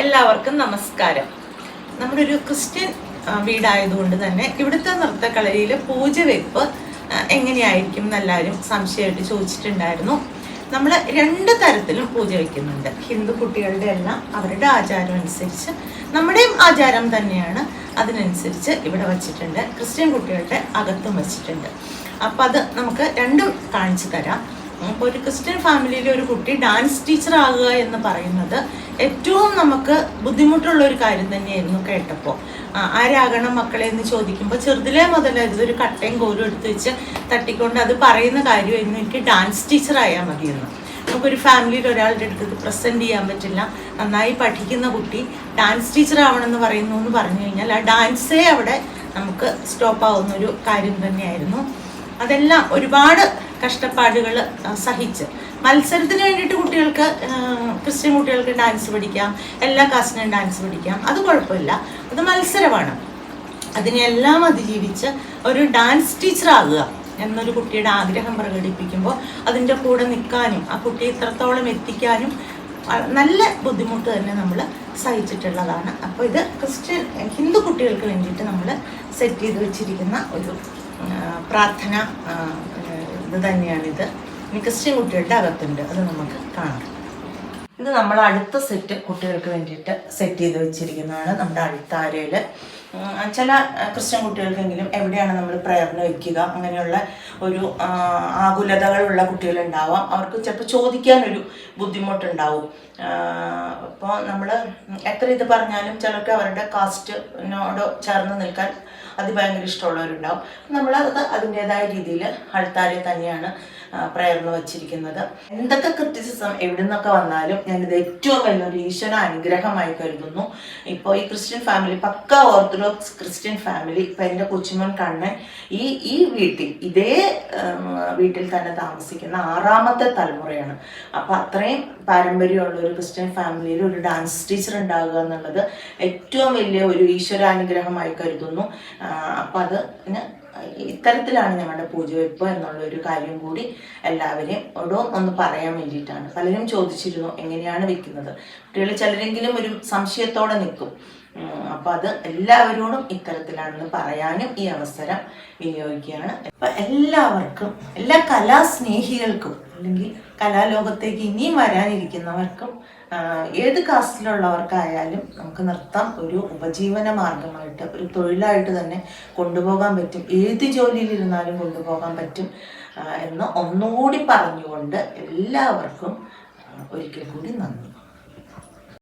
എല്ലാവർക്കും നമസ്കാരം. നമ്മുടെ ഒരു ക്രിസ്ത്യൻ വീടായതുകൊണ്ട് തന്നെ ഇവിടുത്തെ നൃത്തക്കളരിയിലെ പൂജ വെപ്പ് എങ്ങനെയായിരിക്കും എന്നെല്ലാവരും സംശയമായിട്ട് ചോദിച്ചിട്ടുണ്ടായിരുന്നു. നമ്മൾ രണ്ട് തരത്തിലും പൂജ വയ്ക്കുന്നുണ്ട് ഹിന്ദു കുട്ടികളുടെ എല്ലാം അവരുടെ ആചാരം അനുസരിച്ച്. നമ്മുടെയും ആചാരം തന്നെയാണ്. അതിനനുസരിച്ച് ഇവിടെ വച്ചിട്ടുണ്ട്. ക്രിസ്ത്യൻ കുട്ടികളുടെ അകത്തും വച്ചിട്ടുണ്ട്. അപ്പം അത് നമുക്ക് രണ്ടും കാണിച്ചു തരാം. അപ്പോൾ ഒരു ക്രിസ്ത്യൻ ഫാമിലിയിലെ ഒരു കുട്ടി ഡാൻസ് ടീച്ചർ ആകുക എന്ന് പറയുന്നത് ഏറ്റവും നമുക്ക് ബുദ്ധിമുട്ടുള്ള ഒരു കാര്യം തന്നെയായിരുന്നു കേട്ടപ്പോൾ ആരാകണം മക്കളെ എന്ന് ചോദിക്കുമ്പോൾ ചെറുതിലേ മുതൽ ഇതൊരു കട്ടയും കോലും എടുത്ത് വെച്ച് തട്ടിക്കൊണ്ട് അത് പറയുന്ന കാര്യമായിരുന്നു എനിക്ക് ഡാൻസ് ടീച്ചർ ആയാൽ മതിയെന്ന്. നമുക്കൊരു ഫാമിലിയിൽ ഒരാളുടെ അടുത്ത് പ്രസന്റ് ചെയ്യാൻ പറ്റില്ല. നന്നായി പഠിക്കുന്ന കുട്ടി ഡാൻസ് ടീച്ചർ ആവണം എന്ന് പറയുന്നു എന്ന് പറഞ്ഞു കഴിഞ്ഞാൽ ആ ഡാൻസേ അവിടെ നമുക്ക് സ്റ്റോപ്പ് ആവുന്ന ഒരു കാര്യം തന്നെയായിരുന്നു. അതെല്ലാം ഒരുപാട് കഷ്ടപ്പാടുകൾ സഹിച്ച്. മത്സരത്തിന് വേണ്ടിയിട്ട് കുട്ടികൾക്ക് ക്രിസ്ത്യൻ കുട്ടികൾക്ക് ഡാൻസ് പഠിക്കാം എല്ലാ കാസ്റ്റിനും ഡാൻസ് പഠിക്കാം. അത് കുഴപ്പമില്ല. അത് മത്സരമാണ്. അതിനെല്ലാം അതിജീവിച്ച് ഒരു ഡാൻസ് ടീച്ചറാകുക എന്നൊരു കുട്ടിയുടെ ആഗ്രഹം പ്രകടിപ്പിക്കുമ്പോൾ അതിന്റെ കൂടെ നിൽക്കാനും ആ കുട്ടിയെ ഇത്രത്തോളം എത്തിക്കാനും നല്ല ബുദ്ധിമുട്ട് തന്നെ നമ്മൾ സഹിച്ചിട്ടുള്ളതാണ്. അപ്പോൾ ഇത് ക്രിസ്ത്യൻ ഹിന്ദു കുട്ടികൾക്ക് വേണ്ടിയിട്ട് നമ്മൾ സെറ്റ് ചെയ്ത് വെച്ചിരിക്കുന്ന ഒരു പ്രാർത്ഥന ഇത് തന്നെയാണിത്. ക്രിസ്ത്യൻ കുട്ടികളുടെ അകത്തുണ്ട്. അത് നമുക്ക് കാണാം. ഇത് നമ്മൾ അടുത്ത സെറ്റ് കുട്ടികൾക്ക് വേണ്ടിയിട്ട് സെറ്റ് ചെയ്ത് വെച്ചിരിക്കുന്നതാണ് നമ്മുടെ അഴുത്താരയിൽ ചില ക്രിസ്ത്യൻ കുട്ടികൾക്കെങ്കിലും എവിടെയാണ് നമ്മൾ പ്രയറിന് വയ്ക്കുക അങ്ങനെയുള്ള ഒരു ആകുലതകളുള്ള കുട്ടികളുണ്ടാവാം. അവർക്ക് ചിലപ്പോൾ ചോദിക്കാനൊരു ബുദ്ധിമുട്ടുണ്ടാവും. അപ്പോൾ നമ്മൾ എത്ര ഇത് പറഞ്ഞാലും ചിലർക്ക് അവരുടെ കാസ്റ്റിനോട് ചേർന്ന് നിൽക്കാൻ അതിഭയങ്കര ഇഷ്ടമുള്ളവരുണ്ടാവും. നമ്മൾ അത് അതിന്റെതായ രീതിയിൽ അൾത്താരെ തന്നെയാണ് പ്രയർന്ന് വച്ചിരിക്കുന്നത്. എന്തൊക്കെ ക്രിറ്റിസിസം എവിടെ നിന്നൊക്കെ വന്നാലും ഞാനിത് ഏറ്റവും വലിയൊരു ഈശ്വര അനുഗ്രഹമായി കരുതുന്നു. ഇപ്പോൾ ഈ ക്രിസ്ത്യൻ ഫാമിലി പക്ക ഓർത്തഡോക്സ് ക്രിസ്ത്യൻ ഫാമിലി ഇപ്പം എന്റെ കൊച്ചുമൻ കണ്ണൻ ഈ ഈ വീട്ടിൽ ഇതേ വീട്ടിൽ തന്നെ താമസിക്കുന്ന ആറാമത്തെ തലമുറയാണ്. അപ്പം അത്രയും പാരമ്പര്യമുള്ള ഒരു ക്രിസ്ത്യൻ ഫാമിലിയിൽ ഒരു ഡാൻസ് ടീച്ചർ ഉണ്ടാകുക എന്നുള്ളത് ഏറ്റവും വലിയ ഒരു ഈശ്വരാനുഗ്രഹമായി കരുതുന്നു. അപ്പം അത് ഇത്തരത്തിലാണ് ഞങ്ങളുടെ പൂജവെപ്പ് എന്നുള്ള ഒരു കാര്യം കൂടി എല്ലാവരെയും ഓടും ഒന്ന് പറയാൻ വേണ്ടിയിട്ടാണ്. പലരും ചോദിച്ചിരുന്നു എങ്ങനെയാണ് വെക്കുന്നത്? കുട്ടികൾ ചിലരെങ്കിലും ഒരു സംശയത്തോടെ നിൽക്കും. അപ്പൊ അത് എല്ലാവരോടും ഇത്തരത്തിലാണെന്ന് പറയാനും ഈ അവസരം വിനിയോഗിക്കുകയാണ്. അപ്പൊ എല്ലാവർക്കും എല്ലാ കലാസ്നേഹികൾക്കും അല്ലെങ്കിൽ കലാലോകത്തേക്ക് ഇനിയും വരാനിരിക്കുന്നവർക്കും ഏത് കാസ്റ്റിലുള്ളവർക്കായാലും നമുക്ക് നൃത്തം ഒരു ഉപജീവന മാർഗമായിട്ട് ഒരു തൊഴിലായിട്ട് തന്നെ കൊണ്ടുപോകാൻ പറ്റും. ഏത് ജോലിയിലിരുന്നാലും കൊണ്ടുപോകാൻ പറ്റും എന്ന് ഒന്നുകൂടി പറഞ്ഞുകൊണ്ട് എല്ലാവർക്കും ഒരിക്കൽ കൂടി നന്ദി.